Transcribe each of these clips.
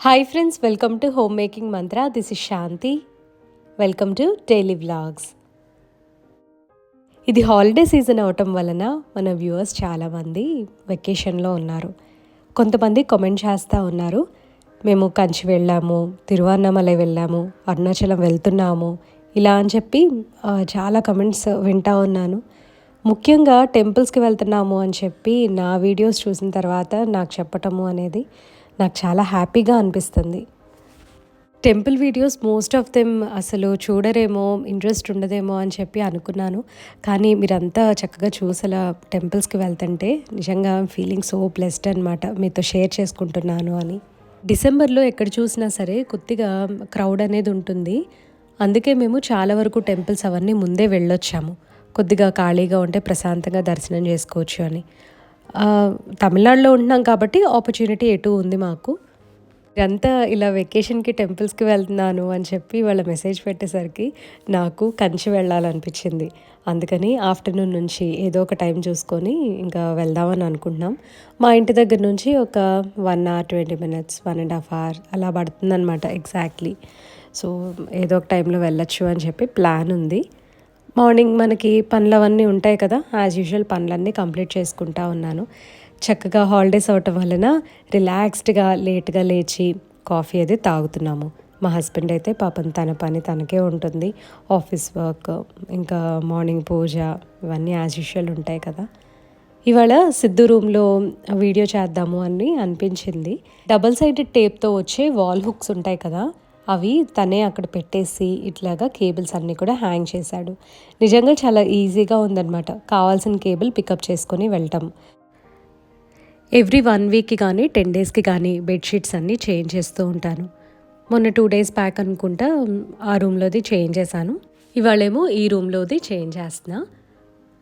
Hi friends welcome to home making mantra this is Shanti welcome to daily vlogs ఇది holiday season అవటం వలన మన viewers చాలామంది వెకేషన్లో ఉన్నారు. కొంతమంది కామెంట్ చేస్తూ ఉన్నారు. మేము కంచి వెళ్ళాము తిరువన్నమలై వెళ్ళాము అరుణాచలం వెళ్తున్నాము ఇలా అని చెప్పి చాలా కమెంట్స్ వింటా ఉన్నాను. ముఖ్యంగా టెంపుల్స్కి వెళ్తున్నాము అని చెప్పి నా వీడియోస్ చూసిన తర్వాత నాకు చెప్పటము అనేది నాకు చాలా హ్యాపీగా అనిపిస్తుంది. Temple videos most of them అసలు చూడరేమో ఇంట్రెస్ట్ ఉండదేమో అని చెప్పి అనుకున్నాను. కానీ మీరంతా చక్కగా చూసలా టెంపుల్స్కి వెళ్తుంటే నిజంగా ఫీలింగ్ సో బ్లెస్డ్ అనమాట మీతో షేర్ చేసుకుంటున్నాను అని. డిసెంబర్లో ఎక్కడ చూసినా సరే కొద్దిగా క్రౌడ్ అనేది ఉంటుంది. అందుకే మేము చాలా వరకు టెంపుల్స్ అవన్నీ ముందే వెళ్ళొచ్చాము. కొద్దిగా ఖాళీగా ఉంటే ప్రశాంతంగా దర్శనం చేసుకోవచ్చు అని. తమిళనాడులో ఉంటున్నాం కాబట్టి ఆపర్చునిటీ ఎటు ఉంది మాకు. ఇదంతా ఇలా వెకేషన్కి టెంపుల్స్కి వెళ్తున్నాను అని చెప్పి వాళ్ళ మెసేజ్ పెట్టేసరికి నాకు కంచి వెళ్ళాలనిపించింది. అందుకని ఆఫ్టర్నూన్ నుంచి ఏదో ఒక టైం చూసుకొని ఇంకా వెళ్దామని అనుకుంటున్నాం. మా ఇంటి దగ్గర నుంచి ఒక one hour twenty minutes one and half hour అలా పడుతుందన్నమాట ఎగ్జాక్ట్లీ సో ఏదో ఒక టైంలో వెళ్ళొచ్చు అని చెప్పి ప్లాన్ ఉంది. మార్నింగ్ మనకి పనులు అవన్నీ ఉంటాయి కదా యాజ్ యూజువల్ పనులన్నీ కంప్లీట్ చేసుకుంటా ఉన్నాను. చక్కగా హాలిడేస్ అవటం వలన రిలాక్స్డ్గా లేట్గా లేచి కాఫీ అది తాగుతున్నాము. మా హస్బెండ్ అయితే పాపం తన పని తనకే ఉంటుంది. ఆఫీస్ వర్క్ ఇంకా మార్నింగ్ పూజ ఇవన్నీ యాజ్ యూజువల్ ఉంటాయి కదా. ఇవాళ సిద్ధు రూమ్లో వీడియో చేద్దాము అని అనిపించింది. డబల్ సైడెడ్ టేప్తో వచ్చే వాల్ హుక్స్ ఉంటాయి కదా అవి తనే అక్కడ పెట్టేసి ఇట్లాగా కేబుల్స్ అన్నీ కూడా హ్యాంగ్ చేశాడు. నిజంగా చాలా ఈజీగా ఉందన్నమాట. కావాల్సిన కేబుల్ పికప్ చేసుకొని వెళ్ళటం. ఎవ్రీ వన్ వీక్కి కానీ టెన్ డేస్కి కానీ బెడ్షీట్స్ అన్నీ చేంజ్ చేస్తూ ఉంటాను. మొన్న టూ డేస్ బ్యాక్ అనుకుంటా ఆ రూమ్లోది చేంజ్ చేశాను. ఇవాళేమో ఈ రూమ్లోది చేంజ్ చేస్తున్నా.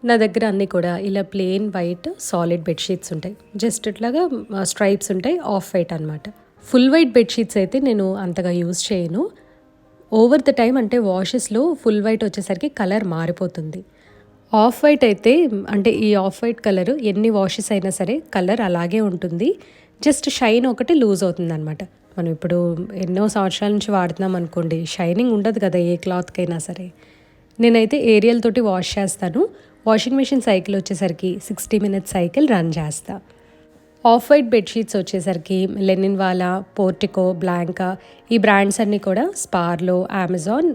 నా దగ్గర అన్నీ కూడా ఇలా ప్లెయిన్ వైట్ సాలిడ్ బెడ్షీట్స్ ఉంటాయి. జస్ట్ ఇట్లాగా స్ట్రైప్స్ ఉంటాయి ఆఫ్ వైట్ అనమాట ఫుల్ వైట్ బెడ్షీట్స్ అయితే నేను అంతగా యూజ్ చేయను. ఓవర్ ద టైం అంటే వాషెస్లో ఫుల్ వైట్ వచ్చేసరికి కలర్ మారిపోతుంది. ఆఫ్ వైట్ అయితే అంటే ఈ ఆఫ్ వైట్ కలర్ ఎన్ని వాషెస్ అయినా సరే కలర్ అలాగే ఉంటుంది. జస్ట్ షైన్ ఒకటి లూజ్ అవుతుంది అనమాట మనం ఇప్పుడు ఎన్నో సంవత్సరాల నుంచి వాడుతున్నాం అనుకోండి షైనింగ్ ఉండదు కదా ఏ క్లాత్కైనా సరే. నేనైతే ఏరియల్ తోటి వాష్ చేస్తాను. వాషింగ్ మిషన్ సైకిల్ వచ్చేసరికి సిక్స్టీ మినిట్స్ సైకిల్ రన్ చేస్తాను ఆఫ్ వైట్ బెడ్షీట్స్ వచ్చేసరికి లెనిన్ వాలా పోర్టికో బ్లాంకా ఈ బ్రాండ్స్ అన్నీ కూడా స్పార్లో అమెజాన్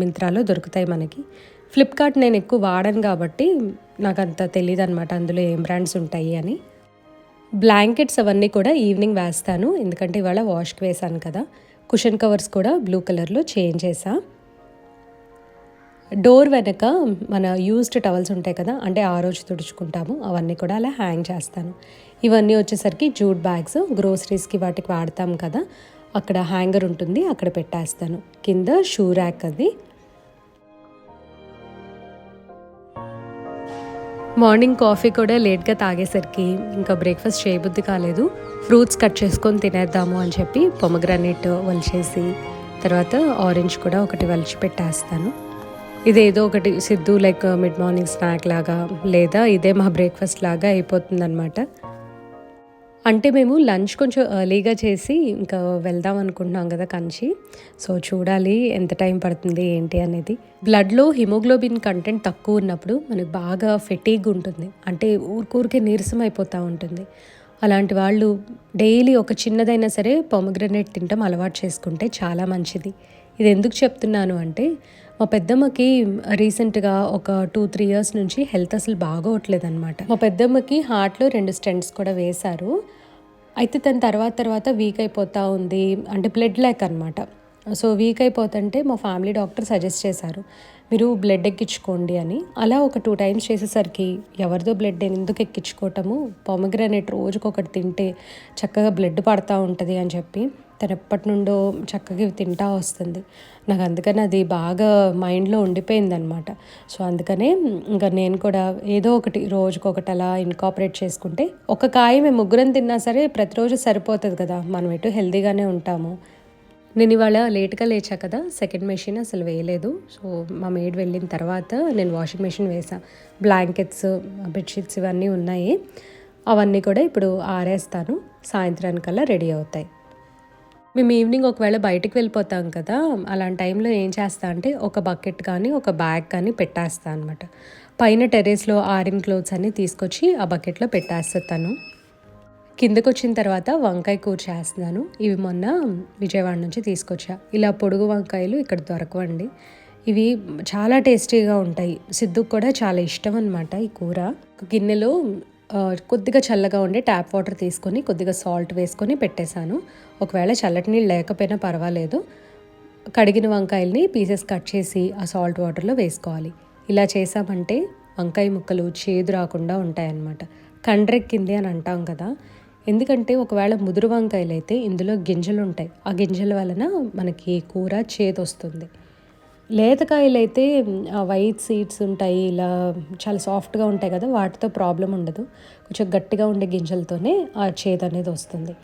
మింత్రాలో దొరుకుతాయి మనకి. ఫ్లిప్కార్ట్ నేను ఎక్కువ వాడను కాబట్టి నాకు అంత తెలియదు అనమాట అందులో ఏం బ్రాండ్స్ ఉంటాయి అని. బ్లాంకెట్స్ అవన్నీ కూడా ఈవినింగ్ వేస్తాను ఎందుకంటే ఇవాళ వాష్కి వేసాను కదా. కుషన్ కవర్స్ కూడా బ్లూ కలర్లో చేంజ్ చేసా డోర్ వెనక మన యూస్డ్ టవల్స్ ఉంటాయి కదా అంటే ఆ రోజు తుడుచుకుంటాము అవన్నీ కూడా అలా హ్యాంగ్ చేస్తాను. ఇవన్నీ వచ్చేసరికి జూట్ బ్యాగ్స్ గ్రోసరీస్కి వాటికి వాడతాం కదా. అక్కడ హ్యాంగర్ ఉంటుంది అక్కడ పెట్టేస్తాను. కింద షూ ర్యాక్ అది. మార్నింగ్ కాఫీ కూడా లేట్గా తాగేసరికి ఇంకా బ్రేక్ఫాస్ట్ చేయబుద్ధి కాలేదు. ఫ్రూట్స్ కట్ చేసుకొని తినేద్దాము అని చెప్పి పొమగ్రానేట్ వలిచేసి తర్వాత ఆరెంజ్ కూడా ఒకటి వలిచి పెట్టేస్తాను. ఇదేదో ఒకటి Siddhu like mid morning snack లాగా లేదా ఇదే మా బ్రేక్ఫాస్ట్ లాగా అయిపోతుందన్నమాట. అంటే మేము లంచ్ కొంచెం ఎర్లీగా చేసి ఇంకా వెళ్దాం అనుకుంటున్నాం కదా కంచి. సో చూడాలి ఎంత టైం పడుతుంది ఏంటి అనేది. బ్లడ్లో హిమోగ్లోబిన్ కంటెంట్ తక్కువ ఉన్నప్పుడు మనకు బాగా ఫెటీగ్ ఉంటుంది. అంటే ఊరికూరికే నీరసం అయిపోతూ ఉంటుంది. అలాంటి వాళ్ళు డైలీ ఒక చిన్నదైనా సరే పొమగ్రనేట్ తినటం అలవాటు చేసుకుంటే చాలా మంచిది. ఇది ఎందుకు చెప్తున్నాను అంటే మా పెద్దమ్మకి రీసెంట్గా ఒక టూ త్రీ ఇయర్స్ నుంచి హెల్త్ అసలు బాగోవట్లేదు అనమాట మా పెద్దమ్మకి హార్ట్లో రెండు స్టెంట్స్ కూడా వేశారు. అయితే తన తర్వాత తర్వాత వీక్ అయిపోతూ ఉంది. అంటే బ్లడ్ ల్యాక్ అనమాట సో వీక్ అయిపోతుంటే మా ఫ్యామిలీ డాక్టర్ సజెస్ట్ చేశారు. మీరు బ్లడ్ ఎక్కించుకోండి అని. అలా ఒక టూ టైమ్స్ చేసేసరికి ఎవరిదో బ్లడ్ నేను ఎందుకు ఎక్కించుకోవటము? పొమగ్రానేట్ రోజుకొకటి తింటే చక్కగా బ్లడ్ పడతా ఉంటుంది అని చెప్పి తను ఎప్పటి నుండో చక్కగా ఇవి తింటా వస్తుంది. నాకు అందుకని అది బాగా మైండ్లో ఉండిపోయింది అనమాట సో అందుకనే ఇంకా నేను కూడా ఏదో ఒకటి రోజుకొకటి అలా ఇన్కాపరేట్ చేసుకుంటే ఒక కాయ మేము ముగ్గురం తిన్నా సరే ప్రతిరోజు సరిపోతుంది కదా. మనం ఎటు హెల్తీగానే ఉంటాము. నేను ఇవాళ లేట్గా లేచా కదా సెకండ్ మెషిన్ అసలు వేయలేదు. సో మా మేడ్ వెళ్ళిన తర్వాత నేను వాషింగ్ మెషిన్ వేసా. బ్లాంకెట్స్ బెడ్షీట్స్ ఇవన్నీ ఉన్నాయి. అవన్నీ కూడా ఇప్పుడు ఆరేస్తాను. సాయంత్రానికల్లా రెడీ అవుతాయి. మేము ఈవినింగ్ ఒకవేళ బయటికి వెళ్ళిపోతాం కదా అలాంటి టైంలో ఏం చేస్తా అంటే ఒక బకెట్ కానీ ఒక బ్యాగ్ కానీ పెట్టేస్తా అనమాట పైన టెర్రస్లో ఆరిన్ క్లోత్స్ అన్నీ తీసుకొచ్చి ఆ బకెట్లో పెట్టేస్తాను. కిందకు వచ్చిన తర్వాత వంకాయ కూర చేస్తున్నాను. ఇవి మొన్న విజయవాడ నుంచి తీసుకొచ్చా. ఇలా పొడుగు వంకాయలు ఇక్కడ దొరకవండి. ఇవి చాలా టేస్టీగా ఉంటాయి. సిద్ధుకు కూడా చాలా ఇష్టం అనమాట ఈ కూర. గిన్నెలో కొద్దిగా చల్లగా ఉండే ట్యాప్ వాటర్ తీసుకొని కొద్దిగా సాల్ట్ వేసుకొని పెట్టేశాను. ఒకవేళ చల్లటి నీళ్ళు లేకపోయినా పర్వాలేదు. కడిగిన వంకాయల్ని పీసెస్ కట్ చేసి ఆ సాల్ట్ వాటర్లో వేసుకోవాలి. ఇలా చేసామంటే వంకాయ ముక్కలు చేదు రాకుండా ఉంటాయన్నమాట. కండ్రెక్కింది అని అంటాం కదా. ఎందుకంటే ఒకవేళ ముదురు వంకాయలు అయితే ఇందులో గింజలు ఉంటాయి ఆ గింజల వలన మనకి కూర చేదు వస్తుంది లేతకాయలు అయితే వైట్ సీడ్స్ ఉంటాయి ఇలా చాలా సాఫ్ట్గా ఉంటాయి కదా వాటితో ప్రాబ్లం ఉండదు. కొంచెం గట్టిగా ఉండే గింజలతోనే ఆ చేదు అనేది వస్తుంది.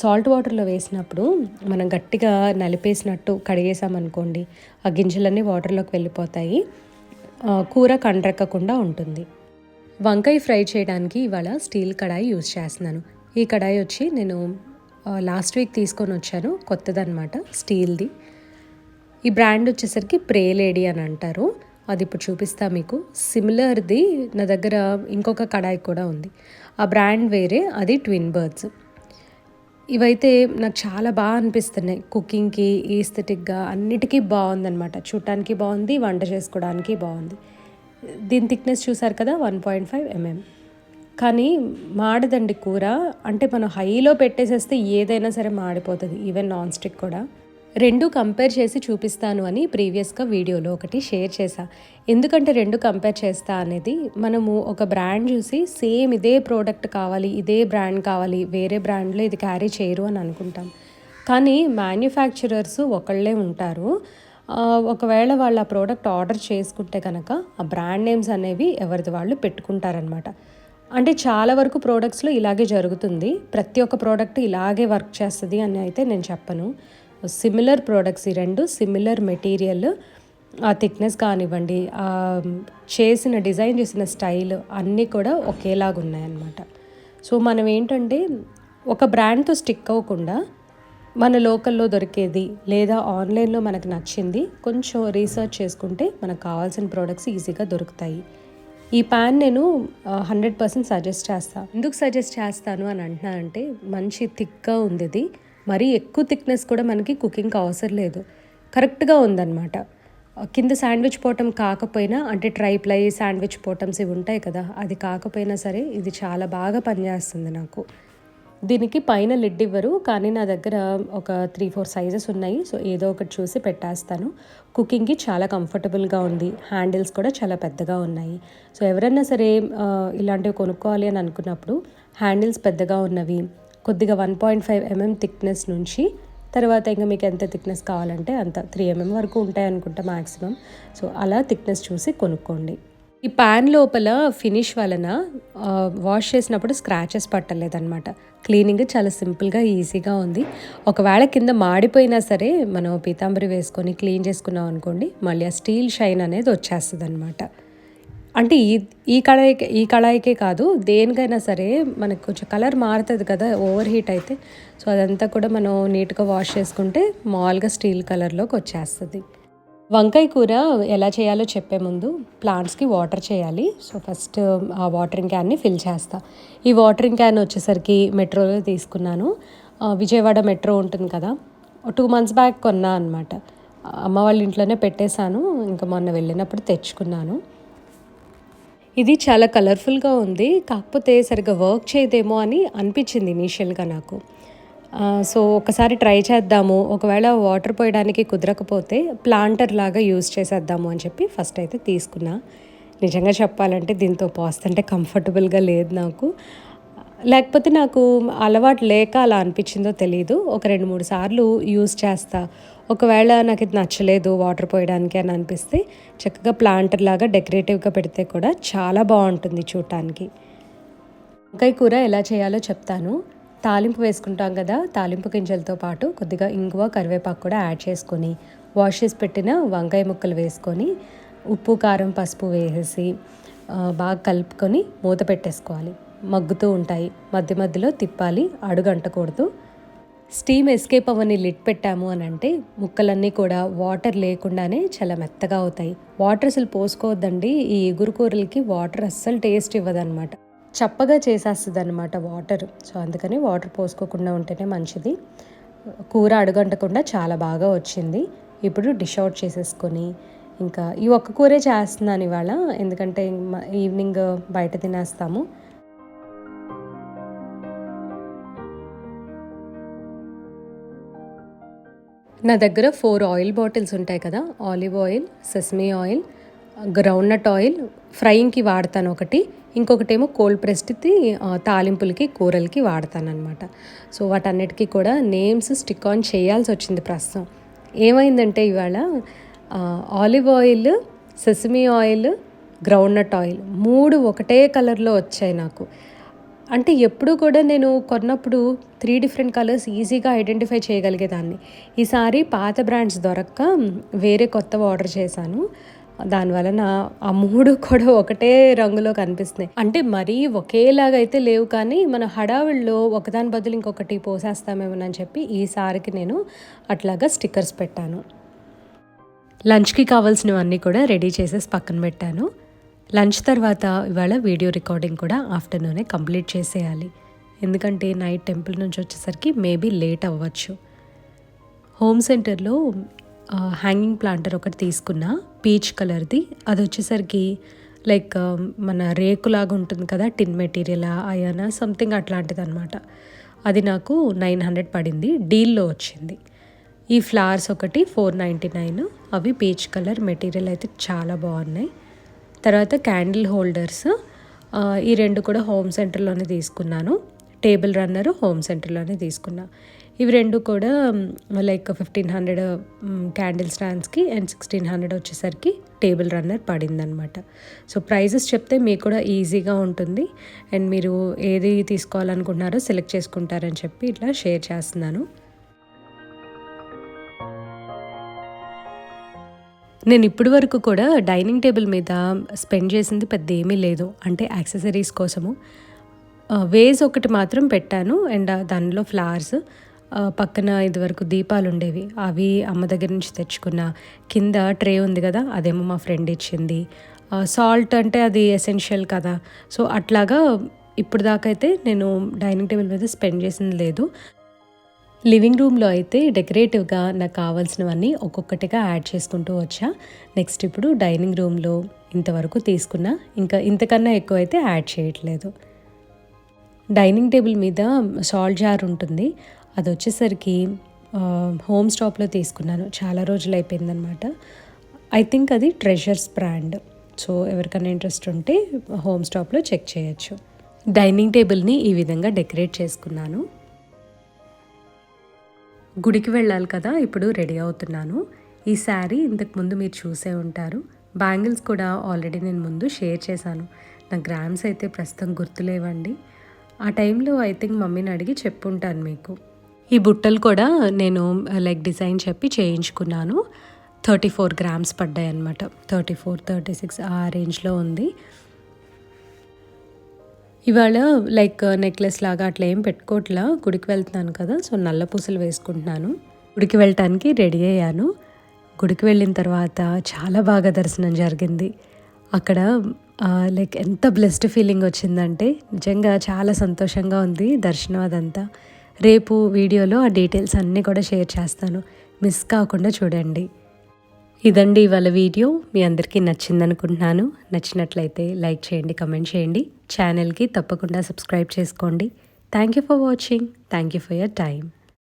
సాల్ట్ వాటర్లో వేసినప్పుడు మనం గట్టిగా నలిపేసినట్టు కడిగేసామనుకోండి ఆ గింజలన్నీ వాటర్లోకి వెళ్ళిపోతాయి. కూర కండ్రెక్కకుండా ఉంటుంది. వంకాయ ఫ్రై చేయడానికి ఇవాళ స్టీల్ కడాయి యూజ్ చేస్తున్నాను. ఈ కడాయి వచ్చి నేను లాస్ట్ వీక్ తీసుకొని వచ్చాను. కొత్తదనమాట స్టీల్ది ఈ బ్రాండ్ వచ్చేసరికి ప్రే లేడీ అని అంటారు. అది ఇప్పుడు చూపిస్తా మీకు. సిమిలర్ది నా దగ్గర ఇంకొక కడాయి కూడా ఉంది. ఆ బ్రాండ్ వేరే అది ట్విన్ బర్డ్స్ ఇవైతే నాకు చాలా బాగా అనిపిస్తున్నాయి. కుకింగ్కి ఈస్థెటిక్గా అన్నిటికీ బాగుందనమాట చూడటానికి బాగుంది వంట చేసుకోవడానికి బాగుంది. దీని థిక్నెస్ చూసారు కదా వన్ పాయింట్ ఫైవ్ ఎంఎం కానీ మాడదండి కూర. అంటే మనం హైలో పెట్టేసేస్తే ఏదైనా సరే మాడిపోతుంది ఈవెన్ నాన్ స్టిక్ కూడా. రెండు కంపేర్ చేసి చూపిస్తాను అని ప్రీవియస్గా వీడియోలో ఒకటి షేర్ చేశా. ఎందుకంటే రెండు కంపేర్ చేస్తా అనేది మనము ఒక బ్రాండ్ చూసి సేమ్ ఇదే ప్రోడక్ట్ కావాలి ఇదే బ్రాండ్ కావాలి వేరే బ్రాండ్లో ఇది క్యారీ చేయరు అని అనుకుంటాం. కానీ మ్యానుఫ్యాక్చరర్స్ ఒకళ్ళే ఉంటారు. ఒకవేళ వాళ్ళు ఆ ప్రోడక్ట్ ఆర్డర్ చేసుకుంటే కనుక ఆ బ్రాండ్ నేమ్స్ అనేవి ఎవరిది వాళ్ళు పెట్టుకుంటారనమాట అంటే చాలా వరకు ప్రోడక్ట్స్లో ఇలాగే జరుగుతుంది. ప్రతి ఒక్క ప్రోడక్ట్ ఇలాగే వర్క్ చేస్తుంది అని అయితే నేను చెప్పను. సిమిలర్ ప్రోడక్ట్స్ ఈ రెండు సిమిలర్ మెటీరియల్ ఆ థిక్నెస్ కానివ్వండి చేసిన డిజైన్ చేసిన స్టైల్ అన్నీ కూడా ఒకేలాగా ఉన్నాయన్నమాట. సో మనం ఏంటంటే ఒక బ్రాండ్తో స్టిక్ అవ్వకుండా మన లోకల్లో దొరికేది లేదా ఆన్లైన్లో మనకు నచ్చింది కొంచెం రీసెర్చ్ చేసుకుంటే మనకు కావాల్సిన ప్రోడక్ట్స్ ఈజీగా దొరుకుతాయి. ఈ ప్యాన్ నేను హండ్రెడ్ పర్సెంట్ సజెస్ట్ చేస్తాను ఎందుకు సజెస్ట్ చేస్తాను అని అంటున్నానంటే మంచి థిక్గా ఉంది ఇది మరీ ఎక్కువ థిక్నెస్ కూడా మనకి కుకింగ్కి అవసరం లేదు. కరెక్ట్గా ఉందన్నమాట. కింద శాండ్విచ్ పోవటం కాకపోయినా అంటే ట్రైప్లై శాండ్విచ్ పోటమ్స్ ఇవి ఉంటాయి కదా అది కాకపోయినా సరే ఇది చాలా బాగా పనిచేస్తుంది నాకు. దీనికి పైన లిడ్ ఇవ్వరు కానీ నా దగ్గర ఒక త్రీ ఫోర్ సైజెస్ ఉన్నాయి. సో ఏదో ఒకటి చూసి పెట్టేస్తాను. కుకింగ్కి చాలా కంఫర్టబుల్గా ఉంది. హ్యాండిల్స్ కూడా చాలా పెద్దగా ఉన్నాయి. సో ఎవరైనా సరే ఇలాంటివి కొనుక్కోవాలి అని అనుకున్నప్పుడు హ్యాండిల్స్ పెద్దగా ఉన్నవి కొద్దిగా one point five mm thickness నుంచి తర్వాత ఇంకా మీకు ఎంత థిక్నెస్ కావాలంటే అంత త్రీ ఎంఎం mm వరకు ఉంటాయి అనుకుంటా మ్యాక్సిమం సో అలా థిక్నెస్ చూసి కొనుక్కోండి. ఈ ప్యాన్ లోపల ఫినిష్ వలన వాష్ చేసినప్పుడు స్క్రాచెస్ పట్టలేదన్నమాట. క్లీనింగ్ చాలా సింపుల్గా ఈజీగా ఉంది. ఒకవేళ కింద మాడిపోయినా సరే మనం పీతాంబరి వేసుకొని క్లీన్ చేసుకున్నాం అనుకోండి మళ్ళీ ఆ స్టీల్ షైన్ అనేది వచ్చేస్తుంది అనమాట అంటే ఈ ఈ కళాయికే ఈ కళాయికే కాదు దేనికైనా సరే మనకు కొంచెం కలర్ మారుతుంది కదా ఓవర్ హీట్ అయితే. సో అదంతా కూడా మనం నీట్గా వాష్ చేసుకుంటే మామూలుగా స్టీల్ కలర్లోకి వచ్చేస్తుంది. వంకాయ కూర ఎలా చేయాలో చెప్పే ముందు ప్లాంట్స్కి వాటర్ చేయాలి. సో ఫస్ట్ ఆ వాటరింగ్ క్యాన్ని ఫిల్ చేస్తా. ఈ వాటరింగ్ క్యాన్ వచ్చేసరికి మెట్రోలో తీసుకున్నాను. విజయవాడ మెట్రో ఉంటుంది కదా. టూ మంత్స్ బ్యాక్ కొన్నా అనమాట అమ్మ వాళ్ళ ఇంట్లోనే పెట్టేశాను. ఇంకా మొన్న వెళ్ళినప్పుడు తెచ్చుకున్నాను. ఇది చాలా కలర్ఫుల్గా ఉంది. కాకపోతే సరిగ్గా వర్క్ చేయదేమో అని అనిపించింది ఇనీషియల్గా నాకు. సో ఒకసారి ట్రై చేద్దాము. ఒకవేళ వాటర్ పోయడానికి కుదరకపోతే ప్లాంటర్ లాగా యూజ్ చేసేద్దాము అని చెప్పి ఫస్ట్ అయితే తీసుకున్నా. నిజంగా చెప్పాలంటే దీంతో పోస్తుంటే కంఫర్టబుల్గా లేదు నాకు. లేకపోతే నాకు అలవాటు లేక అలా అనిపించిందో తెలియదు ఒక రెండు మూడు సార్లు యూజ్ చేస్తా. ఒకవేళ నాకు ఇది నచ్చలేదు వాటర్ పోయడానికి అని అనిపిస్తే చక్కగా ప్లాంటర్ లాగా డెకరేటివ్గా పెడితే కూడా చాలా బాగుంటుంది చూడటానికి వంకాయ కూర ఎలా చేయాలో చెప్తాను. తాలింపు వేసుకుంటాం కదా తాలింపు గింజలతో పాటు కొద్దిగా ఇంగువ కరివేపాకు కూడా యాడ్ చేసుకొని వాష్ చేసి పెట్టిన వంకాయ ముక్కలు వేసుకొని ఉప్పు కారం పసుపు వేసేసి బాగా కలుపుకొని మూత పెట్టేసుకోవాలి. మగ్గుతూ ఉంటాయి. మధ్య మధ్యలో తిప్పాలి అడుగంటకూడదు. స్టీమ్ ఎస్కేప్ అవ్వని లిట్ పెట్టాము అని అంటే ముక్కలన్నీ కూడా వాటర్ లేకుండానే చాలా మెత్తగా అవుతాయి. వాటర్ అసలు పోసుకోవద్దండి. ఈ ఎగురు కూరలకి వాటర్ అస్సలు టేస్ట్ ఇవ్వదన్నమాట. చప్పగా చేసేస్తుంది అనమాట వాటర్ సో అందుకని వాటర్ పోసుకోకుండా ఉంటేనే మంచిది. కూర అడుగంటకుండా చాలా బాగా వచ్చింది. ఇప్పుడు డిష్ అవుట్ చేసేసుకొని ఇంకా ఈ ఒక్క కూరే చేస్తున్నాను ఇవాళ. ఎందుకంటే ఈవినింగ్ బయట తినేస్తాము. నా దగ్గర ఫోర్ ఆయిల్ బాటిల్స్ ఉంటాయి కదా. Olive oil sesame oil groundnut oil ఫ్రైయింగ్కి వాడతాను ఒకటి. ఇంకొకటేమో కోల్డ్ ప్రెస్డ్ది తాలింపులకి కూరలకి వాడతాను అనమాట సో వాటన్నిటికీ కూడా నేమ్స్ స్టిక్ ఆన్ చేయాల్సి వచ్చింది ప్రస్తుతం. ఏమైందంటే ఇవాళ olive oil sesame oil groundnut oil మూడు ఒకటే కలర్లో వచ్చాయి నాకు. అంటే ఎప్పుడు కూడా నేను కొన్నప్పుడు త్రీ డిఫరెంట్ కలర్స్ ఈజీగా ఐడెంటిఫై చేయగలిగేదాన్ని. ఈసారి పాత బ్రాండ్స్ దొరక్క వేరే కొత్తవి ఆర్డర్ చేశాను. దానివలన ఆ మూడు కూడా ఒకటే రంగులో కనిపిస్తున్నాయి. అంటే మరీ ఒకేలాగా అయితే లేవు కానీ మన హడావిడిలో ఒకదాని బదులు ఇంకొకటి పోసేస్తామేమోనని చెప్పి ఈసారికి నేను అట్లాగా స్టిక్కర్స్ పెట్టాను. లంచ్కి కావాల్సినవన్నీ కూడా రెడీ చేసేసి పక్కన పెట్టాను. లంచ్ తర్వాత ఇవాళ వీడియో రికార్డింగ్ కూడా ఆఫ్టర్నూనే కంప్లీట్ చేసేయాలి. ఎందుకంటే నైట్ టెంపుల్ నుంచి వచ్చేసరికి మేబీ లేట్ అవ్వచ్చు. హోమ్ సెంటర్లో హ్యాంగింగ్ ప్లాంటర్ ఒకటి తీసుకున్నా పీచ్ కలర్ది. అది వచ్చేసరికి లైక్ మన రేకులాగా ఉంటుంది కదా టిన్ మెటీరియల్ అయానా సంథింగ్ అట్లాంటిది అనమాట అది నాకు నైన్ హండ్రెడ్ పడింది. డీల్లో వచ్చింది. ఈ ఫ్లవర్స్ ఒకటి ఫోర్ నైంటీ నైన్ అవి పీచ్ కలర్ మెటీరియల్ అయితే చాలా బాగున్నాయి. తర్వాత క్యాండిల్ హోల్డర్స్ ఈ రెండు కూడా హోమ్ సెంటర్లోనే తీసుకున్నాను. టేబుల్ రన్నర్ హోమ్ సెంటర్లోనే తీసుకున్నా. ఇవి రెండు కూడా లైక్ ఫిఫ్టీన్ హండ్రెడ్ క్యాండిల్ స్టాండ్స్కి అండ్ సిక్స్టీన్ హండ్రెడ్ వచ్చేసరికి టేబుల్ రన్నర్ పడిందనమాట సో ప్రైజెస్ చెప్తే మీకు కూడా ఈజీగా ఉంటుంది. అండ్ మీరు ఏది తీసుకోవాలనుకుంటున్నారో సెలెక్ట్ చేసుకుంటారని చెప్పి ఇట్లా షేర్ చేస్తున్నాను. నేను ఇప్పటి వరకు కూడా డైనింగ్ టేబుల్ మీద స్పెండ్ చేసింది పెద్ద ఏమీ లేదు. అంటే యాక్సెసరీస్ కోసము. వేజ్ ఒకటి మాత్రం పెట్టాను. అండ్ దానిలో ఫ్లవర్స్. పక్కన ఇదివరకు దీపాలు ఉండేవి. అవి అమ్మ దగ్గర నుంచి తెచ్చుకున్న. కింద ట్రే ఉంది కదా అదేమో మా ఫ్రెండ్ ఇచ్చింది. సాల్ట్ అంటే అది ఎసెన్షియల్ కదా. సో అట్లాగా ఇప్పుడు దాకా అయితే నేను డైనింగ్ టేబుల్ మీద స్పెండ్ చేసింది లేదు. లివింగ్ రూమ్లో అయితే డెకరేటివ్గా నాకు కావాల్సినవన్నీ ఒక్కొక్కటిగా యాడ్ చేసుకుంటూ వచ్చా. నెక్స్ట్ ఇప్పుడు డైనింగ్ రూమ్లో ఇంతవరకు తీసుకున్నా. ఇంకా ఇంతకన్నా ఎక్కువ అయితే యాడ్ చేయట్లేదు. డైనింగ్ టేబుల్ మీద సాల్ట్ జార్ ఉంటుంది. అది వచ్చేసరికి హోమ్ స్టాప్లో తీసుకున్నాను. చాలా రోజులు అయిపోయిందనమాట ఐ థింక్ అది ట్రెజర్స్ బ్రాండ్. సో ఎవరికైనా ఇంట్రెస్ట్ ఉంటే హోమ్ స్టాప్లో చెక్ చేయొచ్చు. డైనింగ్ టేబుల్ని ఈ విధంగా డెకరేట్ చేసుకున్నాను. గుడికి వెళ్ళాలి కదా ఇప్పుడు రెడీ అవుతున్నాను. ఈ శారీ ఇంతకుముందు మీరు చూసే ఉంటారు. బ్యాంగిల్స్ కూడా ఆల్రెడీ నేను ముందు షేర్ చేశాను. నా గ్రామ్స్ అయితే ప్రస్తుతం గుర్తులేవండి. ఆ టైంలో ఐ థింక్ మమ్మీని అడిగి చెప్పుంటాను మీకు. ఈ బుట్టలు కూడా నేను uh, లైక్ డిజైన్ చెప్పి చేయించుకున్నాను. థర్టీ ఫోర్ గ్రామ్స్ పడ్డాయి అనమాట థర్టీ ఫోర్ థర్టీ సిక్స్ ఆ రేంజ్లో ఉంది. ఇవాళ లైక్ నెక్లెస్ uh, లాగా అట్లా ఏం పెట్టుకోవట్లా గుడికి వెళ్తున్నాను కదా సో నల్ల పూసలు వేసుకుంటున్నాను. గుడికి వెళ్ళటానికి రెడీ అయ్యాను. గుడికి వెళ్ళిన తర్వాత చాలా బాగా దర్శనం జరిగింది. అక్కడ uh, లైక్ ఎంత బ్లెస్డ్ ఫీలింగ్ వచ్చిందంటే నిజంగా చాలా సంతోషంగా ఉంది దర్శనం అదంతా. రేపు వీడియోలో ఆ డీటెయిల్స్ అన్నీ కూడా షేర్ చేస్తాను. మిస్ కాకుండా చూడండి. ఇదండి ఇవాళ వీడియో. మీ అందరికీ నచ్చిందనుకుంటున్నాను. నచ్చినట్లయితే లైక్ చేయండి కమెంట్ చేయండి. ఛానల్కి తప్పకుండా సబ్స్క్రైబ్ చేసుకోండి. Thank you for watching thank you for your time